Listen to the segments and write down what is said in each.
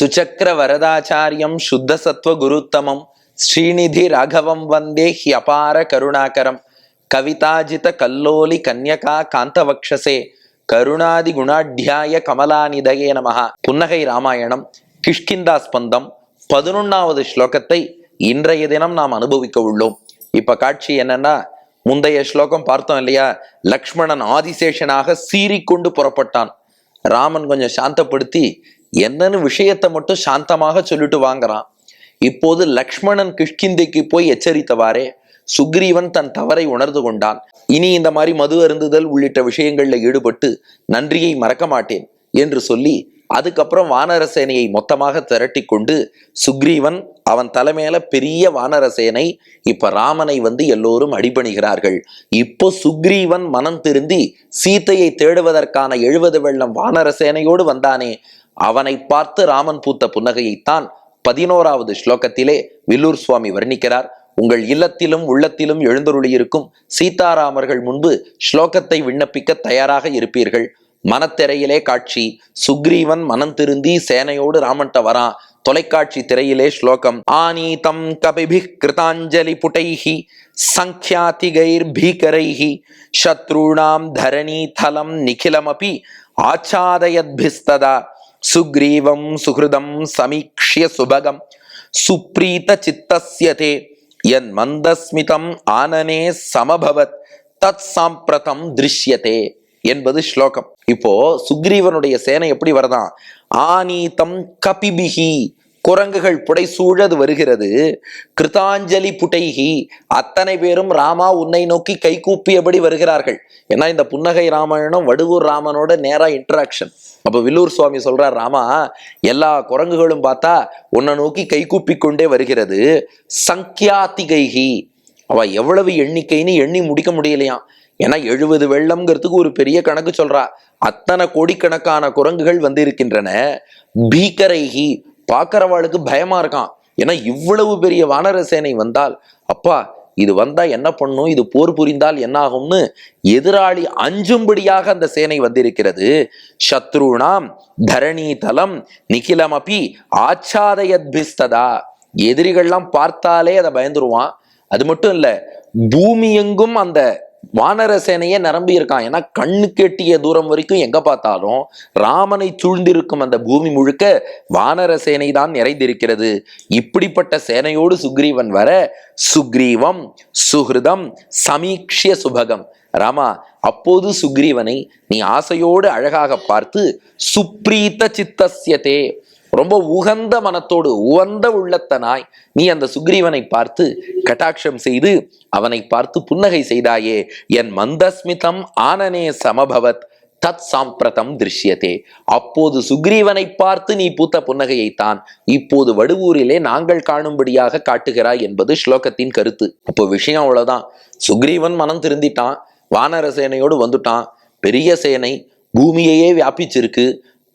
சுச்சக்கர வரதாச்சாரியம் சுத்த சத்வ குருத்தமம். ஸ்ரீநிதி ராகவம் வந்தே ஹியபார கருணாகரம். கவிதாஜித கல்லோலி கன்யகா காந்தவக்ஷசே. கருணாதி குணாட்யாய கமலாநிதயே நமஹ. புன்னகை ராமாயணம் கிஷ்கிந்தா ஸ்பந்தம் பதினொன்னாவது ஸ்லோகத்தை இன்றைய தினம் நாம் அனுபவிக்க உள்ளோம். இப்ப காட்சி என்னன்னா முந்தைய ஸ்லோகம் பார்த்தோம் இல்லையா? லக்ஷ்மணன் ஆதிசேஷனாக சீறிக்கொண்டு புறப்பட்டான். ராமன் கொஞ்சம் சாந்தப்படுத்தி என்னன்னு விஷயத்தை மட்டும் சாந்தமாக சொல்லிட்டு வாங்குறான். இப்போது லக்ஷ்மணன் கிஷ்கிந்தைக்கு போய் எச்சரித்தவாறே சுக்ரீவன் தன் தவறை உணர்ந்து கொண்டான். இனி இந்த மாதிரி மது அருந்துதல் உள்ளிட்ட விஷயங்கள்ல ஈடுபட்டு நன்றியை மறக்க மாட்டேன் என்று சொல்லி அதுக்கப்புறம் வானர சேனையை மொத்தமாக திரட்டி கொண்டு சுக்ரீவன் அவன் தலைமையில பெரிய வானர சேனை இப்ப ராமனை வந்து எல்லோரும் அடிபணிகிறார்கள். இப்போ சுக்ரீவன் மனம் திருந்தி சீத்தையை தேடுவதற்கான எழுபது வெள்ளம் வானர சேனையோடு வந்தானே அவனை பார்த்து ராமன் பூத்த புன்னகையைத்தான் பதினோராவது ஸ்லோகத்திலே வில்லூர் சுவாமி வர்ணிக்கிறார். உங்கள் இல்லத்திலும் உள்ளத்திலும் எழுந்தருளியிருக்கும் சீதாராமர்கள் முன்பு ஸ்லோகத்தை விண்ணப்பிக்க தயாராக இருப்பீர்கள். மனத்திரையிலே காட்சி சுக்ரீவன் மனம் திருந்தி சேனையோடு ராமன்ட்ட வரான் தொலைக்காட்சி திரையிலே ஸ்லோகம் ஆனீதம் கபிபி கிருதாஞ்சலி புட்டைஹி சங்கியாதிகைர் பீகரைஹி சத்ருணாம் தரணி தலம் நிகிலமபி ஆச்சாதயத்பிஸ்ததா. சுக்ரீவம் சுஹிருதம் சமீக்ஷிய சுபகம் சுப்ரீத சித்தஸ்யதே என் மந்தஸ்மிதம் ஆனனே சமபவத் தத் சாம்பிரதம் திருஷ்யதே என்பது ஸ்லோகம். இப்போ சுக்ரீவனுடைய சேனை எப்படி வரதான்? ஆனீதம் கபிபிகி குரங்குகள் புடைசூழது வருகிறது. கிருதாஞ்சலி புடைகி அத்தனை பேரும் ராமா உன்னை நோக்கி கைகூப்பியபடி வருகிறார்கள். ஏன்னா இந்த புன்னகை ராமாயணம் வடுவூர் ராமனோட நேரா இன்ட்ராக்ஷன் அப்போ வில்லூர் சுவாமி சொல்றார் ராமா எல்லா குரங்குகளும் பார்த்தா உன்னை நோக்கி கைகூப்பி கொண்டே வருகிறது. சங்கியாத்திகைகி. அவ எவ்வளவு எண்ணிக்கைன்னு எண்ணி முடிக்க முடியலையாம். ஏன்னா எழுபது வெள்ளம்ங்கிறதுக்கு ஒரு பெரிய கணக்கு சொல்றா. அத்தனை கோடிக்கணக்கான குரங்குகள் வந்து இருக்கின்றன பீக்கரைகி பார்க்கறவாளுக்கு பயமா இருக்கான். ஏன்னா இவ்வளவு பெரிய வானர சேனை வந்தால் அப்பா இது வந்தா என்ன பண்ணும்? இது போர் புரிந்தால் என்ன ஆகும்னு எதிராளி அஞ்சும்படியாக அந்த சேனை வந்திருக்கிறது. சத்ருணாம் தரணி தலம் நிகிலமபி ஆச்சாதயத்பிஸ்ததா எதிரிகள்லாம் பார்த்தாலே அதை பயந்துருவான். அது மட்டும் இல்லை பூமி எங்கும் அந்த வானர சேனையே நிரம்பி இருக்கான். ஏன்னா கண்ணு கெட்டிய தூரம் வரைக்கும் எங்க பார்த்தாலும் ராமனை சூழ்ந்திருக்கும் அந்த பூமி முழுக்க வானர சேனை தான் நிறைந்திருக்கிறது. இப்படிப்பட்ட சேனையோடு சுக்ரீவன் வர சுக்ரீவம் சுஹிருதம் சமீக்ஷிய சுபகம். ராமா அப்போது சுக்ரீவனை நீ ஆசையோடு அழகாக பார்த்து சுப்ரீத சித்தஸ்யதே ரொம்ப உகந்த மனத்தோடு உவந்த உள்ளத்தனாய் நீ அந்த சுக்ரீவனை பார்த்து கட்டாட்சம் செய்து அவனை பார்த்து புன்னகை செய்தாயே என் மந்தஸ்மிதம் ஆனனே சமபவத் தத் சாம்பிரதம் திருஷ்யத்தே அப்போது சுக்ரீவனை பார்த்து நீ பூத்த புன்னகையைத்தான் இப்போது வடுவூரிலே நாங்கள் காணும்படியாக காட்டுகிறாய் என்பது ஸ்லோகத்தின் கருத்து. அப்போ விஷயம் அவ்வளவுதான். சுக்ரீவன் மனம் திருந்திட்டான் வானர சேனையோடு வந்துட்டான். பெரிய சேனை பூமியையே வியாபிச்சிருக்கு.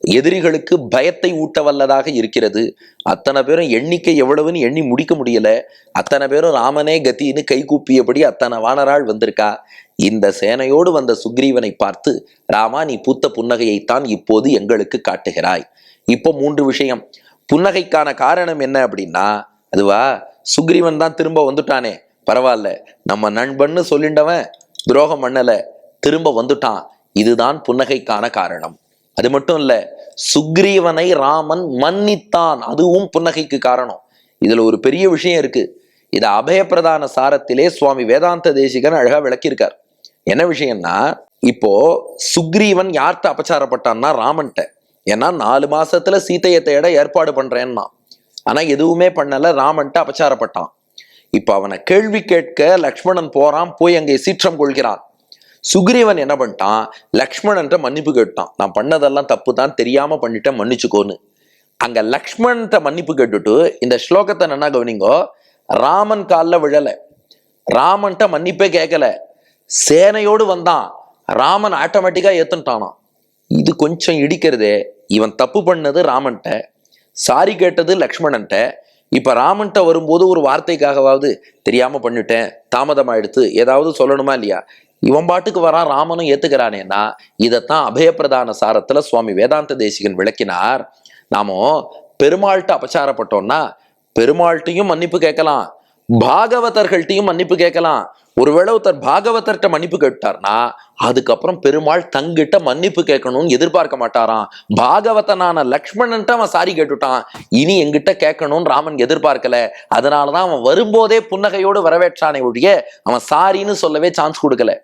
எதிரிகளுக்கு பயத்தை ஊட்ட வல்லதாக இருக்கிறது. அத்தனை பேரும் எண்ணிக்கை எவ்வளவுன்னு எண்ணி முடிக்க முடியல. அத்தனை பேரும் ராமனே கத்தின்னு கை கூப்பியபடி அத்தனை வானராள் வந்திருக்கா? இந்த சேனையோடு வந்த சுக்ரீவனை பார்த்து ராமா நீ பூத்த புன்னகையைத்தான் இப்போது எங்களுக்கு காட்டுகிறாய். இப்போ மூன்று விஷயம். புன்னகைக்கான காரணம் என்ன அப்படின்னா அதுவா சுக்ரீவன் தான் திரும்ப வந்துட்டானே. பரவாயில்ல நம்ம நண்பன்னு சொல்லிண்டவன் துரோகம் பண்ணல திரும்ப வந்துட்டான். இதுதான் புன்னகைக்கான காரணம். அது மட்டும் இல்ல சுக்ரீவனை ராமன் மன்னித்தான். அதுவும் புன்னகைக்கு காரணம். இதுல ஒரு பெரிய விஷயம் இருக்கு. இதை அபயப்பிரதான சாரத்திலே சுவாமி வேதாந்த தேசிகன் அழகா விளக்கியிருக்கார். என்ன விஷயம்னா இப்போ சுக்ரீவன் யார்கிட்ட அபச்சாரப்பட்டான்னா ராமன்ட்ட ஏன்னா நாலு மாசத்துல சீத்தையை தேட ஏற்பாடு பண்றேன்னா. ஆனா எதுவுமே பண்ணல ராமன்ட்ட அபச்சாரப்பட்டான். இப்ப அவனை கேள்வி கேட்க லக்ஷ்மணன் போறான் போய் அங்கே சீற்றம் கொள்கிறான். சுக்ரீவன் என்ன பண்ணிட்டான்? லக்ஷ்மணன்ட்ட மன்னிப்பு கேட்டான். நான் பண்ணதெல்லாம் தப்பு தான் தெரியாம பண்ணிட்டேன் மன்னிச்சுக்கோன்னு. அங்க லக்ஷ்மணன்ட்ட மன்னிப்பு கேட்டுட்டு இந்த ஸ்லோகத்தை என்ன கவனிங்கோ. ராமன் காலில் விழலை. ராமன்ட்ட மன்னிப்பே கேட்கல சேனையோடு வந்தான். ராமன் ஆட்டோமேட்டிக்காக ஏத்துட்டானான் இது கொஞ்சம் இடிக்கிறதே. இவன் தப்பு பண்ணது ராமன்ட்ட. சாரி கேட்டது லக்ஷ்மணன்ட்ட. இப்ப ராமன்ட்ட வரும்போது ஒரு வார்த்தைக்காகவாவது தெரியாம பண்ணிட்டேன் தாமதமாயிடுத்து ஏதாவது சொல்லணுமா இல்லையா? இவன் பாட்டுக்கு வரான் ராமனும் ஏத்துக்கிறானேன்னா இதைத்தான் அபயப்பிரதான சாரத்துல சுவாமி வேதாந்த தேசிகன் விளக்கினார். நாமோ பெருமாள்கிட்ட அபச்சாரப்பட்டோம்னா பெருமாள்கிட்டையும் மன்னிப்பு கேட்கலாம். பாகவதர்கள்ட்டையும் மன்னிப்பு கேட்கலாம். ஒருவேளை ஒருத்தர் பாகவதர்கிட்ட மன்னிப்பு கேட்டார்னா அதுக்கப்புறம் பெருமாள் தங்கிட்ட மன்னிப்பு கேட்கணும்னு எதிர்பார்க்க மாட்டாராம். பாகவதனான லக்ஷ்மணன்ட்ட அவன் சாரி கேட்டுட்டான். இனி எங்கிட்ட கேட்கணும்னு ராமன் எதிர்பார்க்கல. அதனாலதான் அவன் வரும்போதே புன்னகையோடு வரவேற்றானே ஒழிய அவன் சாரின்னு சொல்லவே சான்ஸ் கொடுக்கல.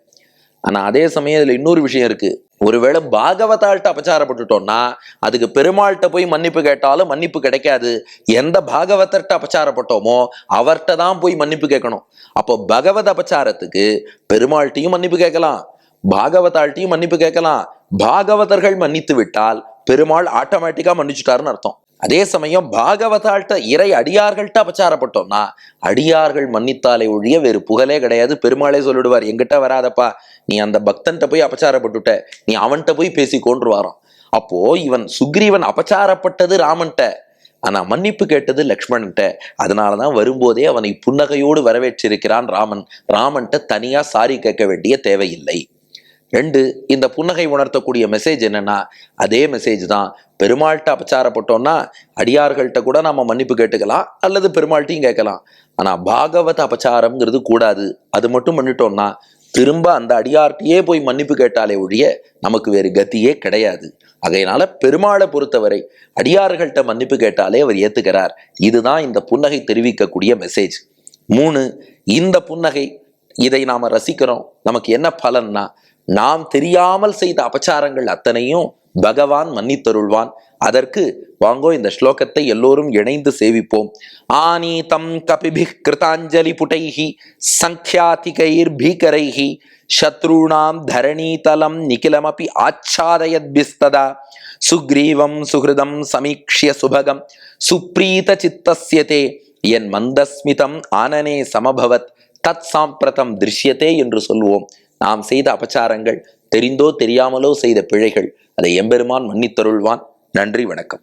ஆனா அதே சமயம் இதுல இன்னொரு விஷயம் இருக்கு. ஒருவேளை பாகவதாள்கிட்ட அபச்சாரப்பட்டுட்டோம்னா அதுக்கு பெருமாள்கிட்ட போய் மன்னிப்பு கேட்டாலும் மன்னிப்பு கிடைக்காது. எந்த பாகவதர்கிட்ட அபச்சாரப்பட்டோமோ அவர்கிட்ட தான் போய் மன்னிப்பு கேட்கணும். அப்போ பகவத் அபச்சாரத்துக்கு பெருமாள்கிட்டையும் மன்னிப்பு கேட்கலாம். பாகவதாள்கிட்டையும் மன்னிப்பு கேட்கலாம். பாகவதர்கள் மன்னித்து விட்டால் பெருமாள் ஆட்டோமேட்டிக்கா மன்னிச்சுட்டாருன்னு அர்த்தம். அதே சமயம் பாகவதால்கிட்ட இறை அடியார்கள்ட்ட அபச்சாரப்பட்டோம்னா அடியார்கள் மன்னித்தாலே ஒழிய வேறு புகழே கிடையாது. பெருமாளே சொல்லிடுவார் எங்கிட்ட வராதப்பா நீ அந்த பக்தன்ட்ட போய் அபச்சாரப்பட்டுட்ட நீ அவன்கிட்ட போய் பேசி கொன்றுவாராம் அப்போ இவன் சுக்ரீவன் அபச்சாரப்பட்டது ராமன்ட்ட ஆனா மன்னிப்பு கேட்டது லக்ஷ்மணன்ட்ட. அதனாலதான் வரும்போதே அவனை புன்னகையோடு வரவேற்றிருக்கிறான் ராமன். ராமன்ட்ட தனியா சாரி கேட்க வேண்டிய தேவையில்லை. ரெண்டு இந்த புன்னகை உணர்த்தக்கூடிய மெசேஜ் என்னன்னா அதே மெசேஜ் தான். பெருமாள்கிட்ட அபச்சாரப்பட்டோம்னா அடியார்கள்ட்ட கூட நம்ம மன்னிப்பு கேட்டுக்கலாம் அல்லது பெருமாள்கிட்டையும் கேட்கலாம். ஆனால் பாகவத அபச்சாரம்ங்கிறது கூடாது. அது மட்டும் பண்ணிட்டோம்னா திரும்ப அந்த அடியார்கிட்டயே போய் மன்னிப்பு கேட்டாலே ஒழிய நமக்கு வேறு கத்தியே கிடையாது. அதையினால பெருமாளை பொறுத்தவரை அடியார்கள்ட்ட மன்னிப்பு கேட்டாலே அவர் ஏத்துக்கிறார் இதுதான் இந்த புன்னகை தெரிவிக்கக்கூடிய மெசேஜ் மூணு இந்த புன்னகை இதை நாம ரசிக்கிறோம். நமக்கு என்ன பலன்னா நாம் தெரியாமல் செய்த அபச்சாரங்கள் அத்தனையும் பகவான் மன்னித்தருள்வான். அதற்கு வாங்கோ இந்த ஸ்லோகத்தை எல்லோரும் இணைந்து சேவிப்போம். ஆனீதம் கபிபி கிருதாஞ்சலி புட்டைஹி சங்கியாதிகைர் பீகரைஹி சத்ருணாம் தரணீதலம் நிகிலமபி ஆச்சாதயத்பிஸ்ததா சுக்ரீவம் சுகிருதம் சமீக்ஷிய சுபகம் சுப்ரீத சித்தஸ்யதே என் மந்தஸ்மிதம் ஆனனே சமபவத் தத் சாம்பிரதம் திருஷ்யத்தே என்று சொல்வோம். நாம் செய்த அபச்சாரங்கள் தெரிந்தோ தெரியாமலோ செய்த பிழைகள் அதை எம்பெருமான் மன்னித்தருள்வான். நன்றி வணக்கம்.